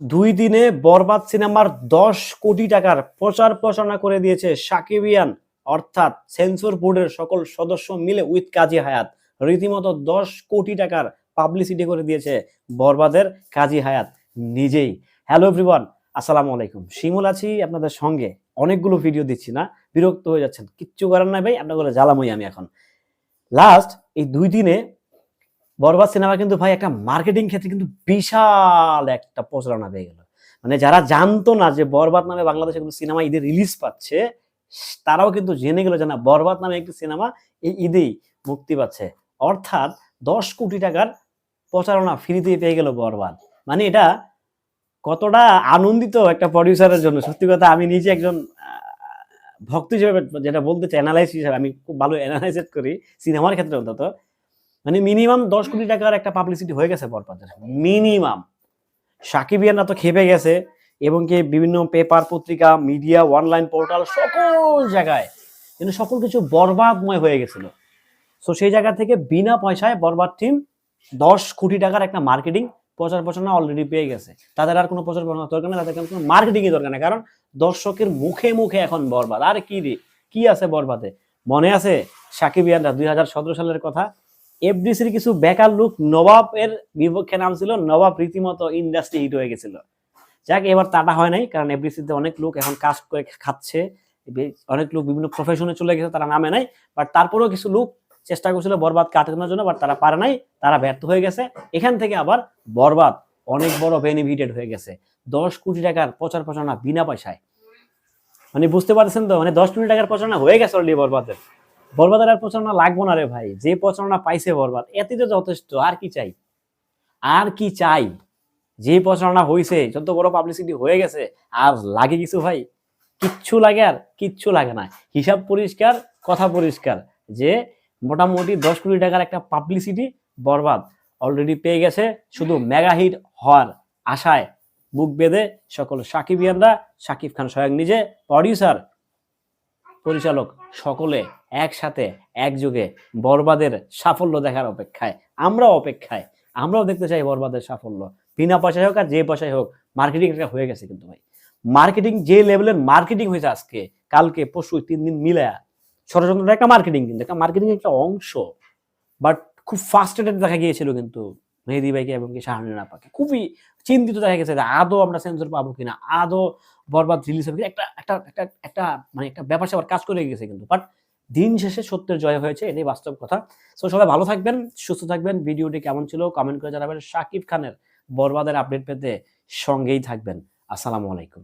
দুই দিনে বরবাদ সিনেমার দশ কোটি টাকার প্রচার প্রচারণা করে দিয়েছে সাকিবিয়ান, অর্থাৎ সেন্সর বোর্ডের সকল সদস্য মিলে উইথ কাজী হায়াত। রীতিমতো দশ কোটি টাকার পাবলিসিটি করে দিয়েছে বরবাদের কাজী হায়াত নিজেই। হ্যালো এভরিওয়ান, আসসালামু আলাইকুম। শিমুল আছি আপনাদের সঙ্গে। অনেকগুলো ভিডিও দিচ্ছি না, বিরক্ত হয়ে যাচ্ছেন। কিচ্ছু করার নাই ভাই, আপনাদের জ্বালামই আমি এখন। লাস্ট এই দুই দিনে বরবাদ সিনেমা কিন্তু ভাই একটা মার্কেটিং ক্ষেত্রে কিন্তু বিশাল একটা প্রচারণা পেয়ে গেল। মানে যারা জানতো না যে বরবাদ নামে বাংলাদেশে কিন্তু সিনেমা ঈদে রিলিজ পাচ্ছে, তারাও কিন্তু জেনে গেল যে না, বরবাদ নামে একটি সিনেমা এই ঈদেই মুক্তি পাচ্ছে। অর্থাৎ দশ কোটি টাকার প্রচারণা ফ্রিতে পেয়ে গেল বরবাদ। মানে এটা কতটা আনন্দিত একটা প্রডিউসারের জন্য। সত্যি কথা, আমি নিজে একজন ভক্ত হিসেবে যেটা বলতে চাই অ্যানালাইস হিসেবে, আমি খুব ভালো অ্যানালাইজ করি, সিনেমার ক্ষেত্রে অন্তত। মানে মিনিমাম দশ কোটি টাকার একটা পাবলিসিটি হয়ে গেছে বরবাদের মিনিমাম সাকিবিয়ানরা তো খেপে গেছে এবং কি বিভিন্ন পেপার পত্রিকা মিডিয়া অনলাইন পোর্টাল সকল জায়গায় কিন্তু সকল কিছু বরবাদময় হয়ে গেছিল। সো সেই জায়গা থেকে বিনা পয়সায় বরবাদ টিম দশ কোটি টাকার একটা মার্কেটিং প্রচার প্রচারণা অলরেডি পেয়ে গেছে। তাদের আর কোনো প্রচার প্রচারণা দরকার নেই, তাদের কোনো মার্কেটিং এর দরকার নেই। কারণ দর্শকের মুখে মুখে এখন বরবাদ। আর কি রে? কি আছে বরবাদে? মনে আছে সাকিবিয়ানরা দুই হাজার সতেরো সালের কথা? এফডিসির কিছু বেকার লোক নবাবের বিপক্ষে নাম ছিল নবাব রীতিমতো ইন্ডাস্ট্রি হিট হয়ে গেছিল। যাক, এবার তাটা হয় নাই, কারণ এফডিসিতে অনেক লোক এখন কাজ করে খাচ্ছে, অনেক লোক বিভিন্ন প্রফেশনে চলে গেছে, তারা নামে নাই বাট তারপরেও কিছু লোক চেষ্টা করছিল বরবাদ কাটানোর জন্য বাট তারা পারে নাই, তারা ব্যর্থ হয়ে গেছে। এখান থেকে আবার বরবাদ অনেক বড় বেনিফিটেড হয়ে গেছে। দশ কোটি টাকার প্রচার প্রচারণা বিনা পয়সায়। মানে বুঝতে পারছেন তো মানে দশ কোটি টাকার প্রচারণা হয়ে গেছে অলরেডি বরবাদের। বরবাদের আর প্রচারণা লাগবো না রে ভাই। যে প্রচারণা পাইছে বরবাদ, এতে তো যথেষ্ট, আর কি চাই? আর কি চাই? যে প্রচারণা হয়েছে যত বড় পাবলিসিটি হয়ে গেছে, আর লাগে কিছু ভাই? কিচ্ছু লাগে আর কিচ্ছু লাগে না। হিসাব পরিষ্কার, কথা পরিষ্কার, যে মোটামুটি দশ কোটি টাকার একটা পাবলিসিটি বরবাদ অলরেডি পেয়ে গেছে, শুধু মেগা হিট হওয়ার আশায়। বুক বেঁধে সকল সাকিবিয়ানরা সাকিব খান স্বয়ং নিজে প্রডিউসার পরিচালক সকলে একসাথে, একযোগে বরবাদের সাফল্য দেখার অপেক্ষায়। আমরাও অপেক্ষায়। আমরাও দেখতে চাই বরবাদের সাফল্য। বিনা পয়সায় হোক আর যে পয়সায় হোক মার্কেটিং একটা হয়ে গেছে কিন্তু ভাই। মার্কেটিং যে লেভেলের মার্কেটিং হয়েছে আজকে, কালকে, পরশু তিন দিন মিলে ষড়যন্ত্রটা একটা মার্কেটিং কিন্তু, একটা মার্কেটিং একটা অংশ। বাট খুব ফাস্টেটেড দেখা গিয়েছিল কিন্তু মেহেদি ভাইকে এবং কি শাহানুর আপাকে। খুবই চিন্তিত দেখা গেছে যে আদৌ আমরা সেন্সর পাবো কিনা, আদৌ বরবাদ রিলিজ হবে একটা একটা একটা একটা মানে একটা ব্যাপার সেবার কাজ করে গেছে কিন্তু। বাট দিন শেষে সত্যের জয় হয়েছে, এটাই বাস্তব কথা। সো সবাই ভালো থাকবেন, সুস্থ থাকবেন। ভিডিওটি কেমন ছিল কমেন্ট করে জানাবেন। শাকিব খানের বরবাদের আপডেট পেতে সঙ্গেই থাকবেন। আসসালামু আলাইকুম।